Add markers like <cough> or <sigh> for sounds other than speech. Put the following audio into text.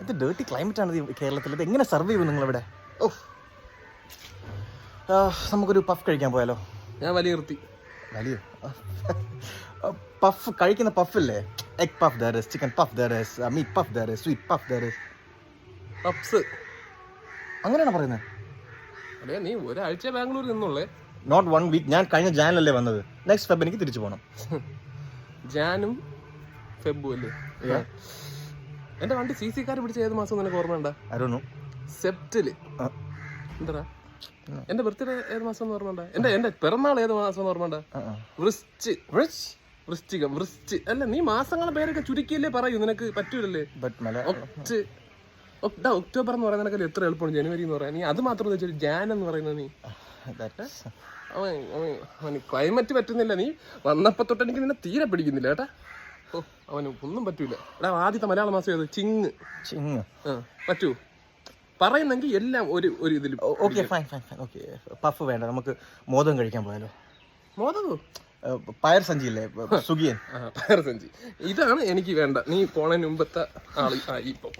എന്ത് dirty climate ആണ് കേരളത്തിൽ? ഇത് എങ്ങനെ സർവ് ചെയ്യും നിങ്ങളിവിടെ? ഓ നമുക്കൊരു പഫ് കഴിക്കാൻ പോയാലോ? ഞാൻ വലിയ നിർത്തി വലിയ? പഫ് കഴിക്കുന്ന puff പഫില്ലേ egg puff there's chicken puff there's meat puff there's sweet puff there's puffs അങ്ങനെയാണ് പറയുന്നത്? അതെ നീ ഒരാഴ്ച ബാംഗ്ലൂർ നിന്നുള്ളേ നോട്ട് വൺ വീക്ക് ഞാൻ കഴിഞ്ഞ ജാനിലല്ലേ വന്നത്. നെക്സ്റ്റ് ഫെബ് എനിക്ക് തിരിച്ചു പോകണം <laughs> ജാനും ഫെബും അല്ലേ എന്റെ വണ്ടി സി സി കാർ പിടിച്ച ഏത് മാസം നിനക്ക് ഓർമ്മ ഉണ്ടാ? അരുണു സെപ്റ്റിൽ. എന്താ എന്റെ ബർത്ത്ഡേ ഏത് മാസം എന്ന് ഓർമ്മ എന്റെ എന്റെ പിറന്നാൾ ഏത് മാസം എന്ന് ഓർമ്മ വൃശ്ചി. വൃശ്ചിക വൃശ്ചികം വൃശ്ചി. അല്ല നീ മാസങ്ങളെ പേരൊക്കെ ചുരുക്കിയല്ലേ പറയൂ? നിനക്ക് പറ്റൂലല്ലേ? ഒക്ടോബർ എന്ന് പറയുന്നതിനൊക്കെ എത്ര എളുപ്പമാണ് ജനുവരി എന്ന് പറയാൻ നീ അത് മാത്രം വെച്ചൊരു ജാൻ എന്ന് പറയുന്നത് നീ. ക്ലൈമറ്റ് പറ്റുന്നില്ല നീ. വന്നപ്പോ തൊട്ട് എനിക്ക് നിന്നെ തീരെ പിടിക്കുന്നില്ല കേട്ടാ. ഓ അവന് ഒന്നും പറ്റൂല. എടാ ആദ്യത്തെ മലയാള മാസം ഏത്? ചിങ് ചിങ് ആ പറ്റൂ. പറയുന്നെങ്കിൽ എല്ലാം ഒരു ഒരു ഇതിൽ okay fine fine fine okay puff വേണ്ട. നമുക്ക് മോദം കഴിക്കാൻ പോയാലോ? മോതകോ പയർ പയർ സഞ്ചിയില്ലേ സുഗിയൻ പയർ സഞ്ചി. ഇതാണ് എനിക്ക് വേണ്ട. നീ പോണതിന് മുമ്പത്തെ ആൾ ഇപ്പം